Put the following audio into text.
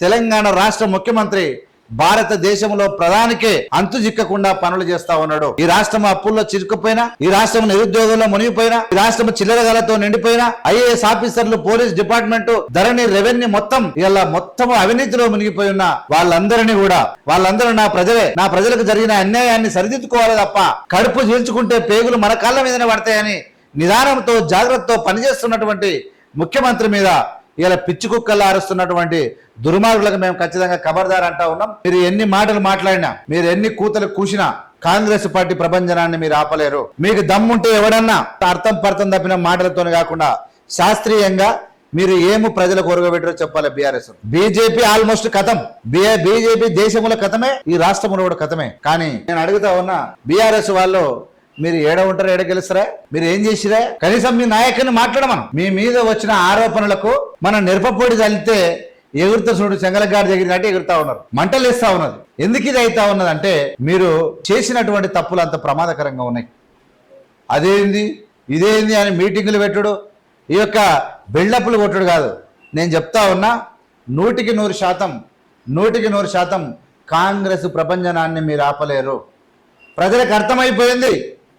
తెలంగాణ రాష్ట్ర ముఖ్యమంత్రి భారతదేశంలో ప్రధానికే అంతు చిక్కకుండా పనులు చేస్తా ఉన్నాడు. ఈ రాష్ట్రం అప్పుల్లో చిరుకుపోయినా ఈ రాష్ట్రం నిరుద్యోగంలో మునిగిపోయినా ఈ రాష్ట్రం చిల్లరగాలతో నిండిపోయినా ఐఏఎస్ ఆఫీసర్లు పోలీస్ డిపార్ట్మెంట్ ధరణి రెవెన్యూ మొత్తం ఇలా మొత్తం అవినీతిలో మునిగిపోయి ఉన్న వాళ్ళందరినీ కూడా వాళ్ళందరూ నా ప్రజలే నా ప్రజలకు జరిగిన అన్యాయాన్ని సరిదిద్దుకోవాలి తప్ప కడుపు చీల్చుకుంటే పేగులు మన కాళ్ళ మీదనే పడతాయని నిదానంతో జాగ్రత్తతో పనిచేస్తున్నటువంటి ముఖ్యమంత్రి మీద ఇలా పిచ్చి కుక్కలు అరుస్తున్నటువంటి దుర్మార్గులకు మేము ఖచ్చితంగా ఖబర్దార్ అంటా ఉన్నాం. మీరు ఎన్ని మాటలు మాట్లాడినా మీరు ఎన్ని కూతలు కూసినా కాంగ్రెస్ పార్టీ ప్రభంజనాన్ని మీరు ఆపలేరు. మీకు దమ్ముంటే ఎవడన్నా అర్థం పర్థం తప్పిన మాటలతోనే కాకుండా శాస్త్రీయంగా మీరు ఏమి ప్రజలకు ఒరగబెట్టారో చెప్పాలి బీఆర్ఎస్. బీజేపీ ఆల్మోస్ట్ కథం. బీజేపీ దేశముల కథమే ఈ రాష్ట్రంలో కూడా కథమే. కానీ నేను అడుగుతా ఉన్నా బీఆర్ఎస్ వాళ్ళు మీరు ఏడ ఉంటారు ఏడ గెలుస్తారా? మీరు ఏం చేసిరా? కనీసం మీ నాయకుని మాట్లాడమను. మీ మీద వచ్చిన ఆరోపణలకు మనం నిరపపొడి చల్లితే ఎగురుతా చూడు చెంగలగాడి దగ్గర ఎగురుతా ఉన్నారు. మంటలు వేస్తా ఉన్నది. ఎందుకు ఇది అవుతా ఉన్నది అంటే మీరు చేసినటువంటి తప్పులు అంత ప్రమాదకరంగా ఉన్నాయి. అదేంది? ఇదేంది అని మీటింగులు పెట్టుడు. ఈ యొక్క బిల్డప్లు కొట్టుడు కాదు. నేను చెప్తా ఉన్నా నూటికి నూరు శాతం నూటికి నూరు శాతం కాంగ్రెస్ ప్రపంచనాన్ని మీరు ఆపలేరు. ప్రజలకు అర్థమైపోయింది.